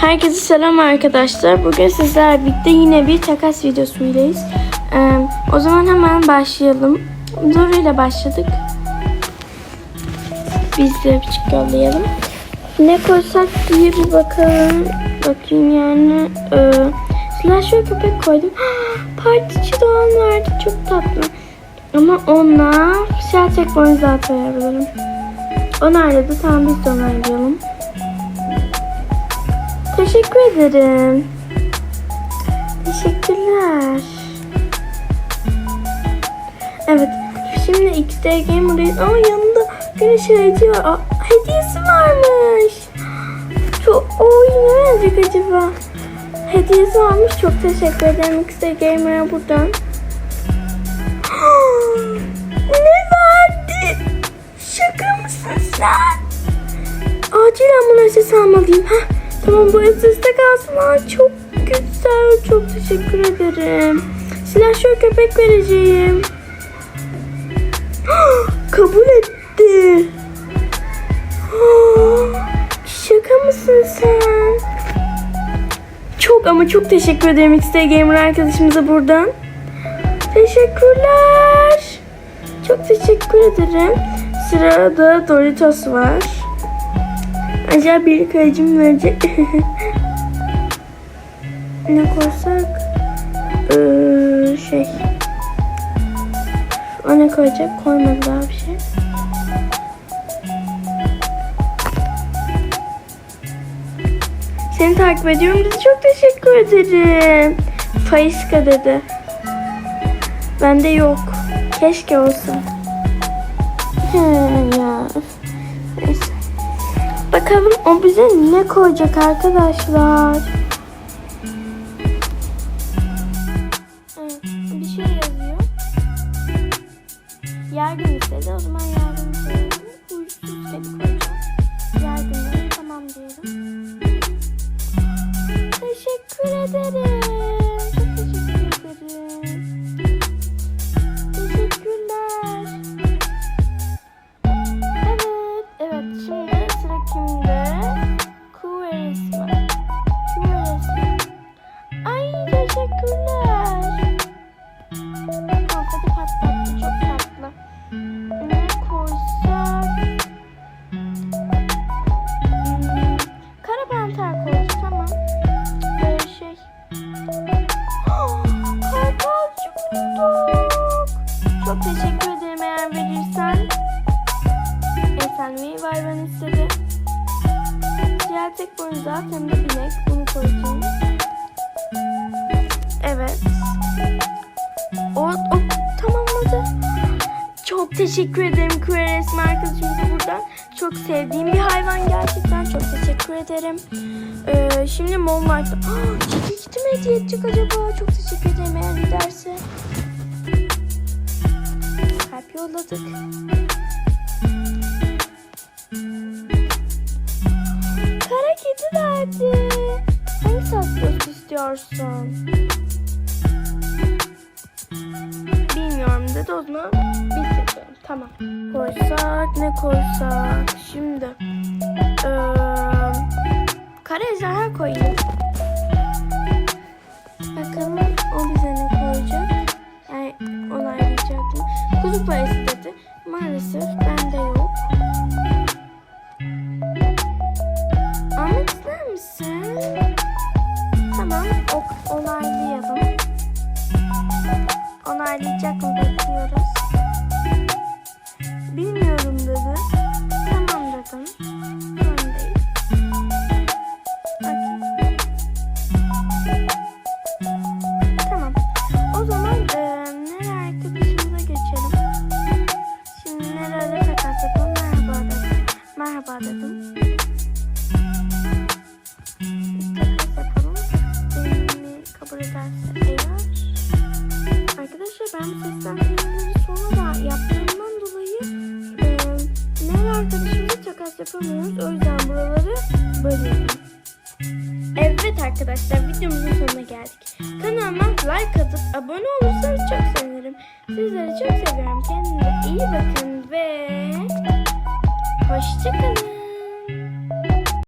Herkese selam arkadaşlar. Bugün sizlerle birlikte yine bir takas videosuyleyiz. Ee, o zaman hemen başlayalım. Duru ile başladık. Biz de küçük yollayalım. Ne koysak diye bir bakalım. Bakayım yani. Ee, slasher köpek koydum. Partiçi Doğan vardı. Çok tatlı. Ama ona siyah tek boynuzat koyabilirim. Onayladı. Tamam biz de onaylayalım. Teşekkür ederim. Teşekkürler. Evet. Şimdi XD Gamer'dayız ama yanında güneş aracı var. Aa, hediyesi varmış. Çok oy ne verecek acaba? Hediyesi varmış. Çok teşekkür ederim XD Gamer'a buradan. ne verdi? Şaka mısın sen? Acilen buna ses almalıyım. Heh. Tamam bu SS'de kalsın. Aa, çok güzel. Çok teşekkür ederim. Silahşör köpek vereceğim. Kabul etti. Şaka mısın sen? Çok ama çok teşekkür ederim XT Gamer arkadaşımıza buradan. Teşekkürler. Çok teşekkür ederim. Sırada Doritos var. Acaba bir kayıcım verecek. ne koysak? Ee, şey. O ne koyacak? Koymadı daha bir şey. Seni takip ediyorum dedi. Çok teşekkür ederim. Faiska dedi. Bende yok. Keşke olsa. Ya. Bakalım o bize ne koyacak arkadaşlar. Çok teşekkür ederim eğer verirsen. Efendim hayvan istedi. Diğer tek boyunca de binek. Bunu koyacağım. Evet. O, o tamamladı. Çok teşekkür ederim Kure resmi arkadaşımıza buradan. Çok sevdiğim bir hayvan gerçekten. Çok teşekkür ederim. Ee, şimdi Moonlight'ta. Çekil gitti mi hediye edecek acaba? Çok teşekkür ederim eğer giderse. Yolladık. Kara kedi verdi. Hangi saç istiyorsun? Bilmiyorum dedi o zaman biz seçelim. Tamam. Koysak ne koysak? Şimdi ee, kara ejderha koyayım. Maalesef bende yok. Almak ister misin? Tamam, o- onaylayalım. Onaylayacak mı Nere arkadaşımıza takas yapamıyoruz. O yüzden buraları bölüyorum. Evet arkadaşlar videomuzun sonuna geldik. Kanalıma like atıp abone olursanız çok sevinirim. Sizleri çok seviyorum. Kendinize iyi bakın ve hoşçakalın.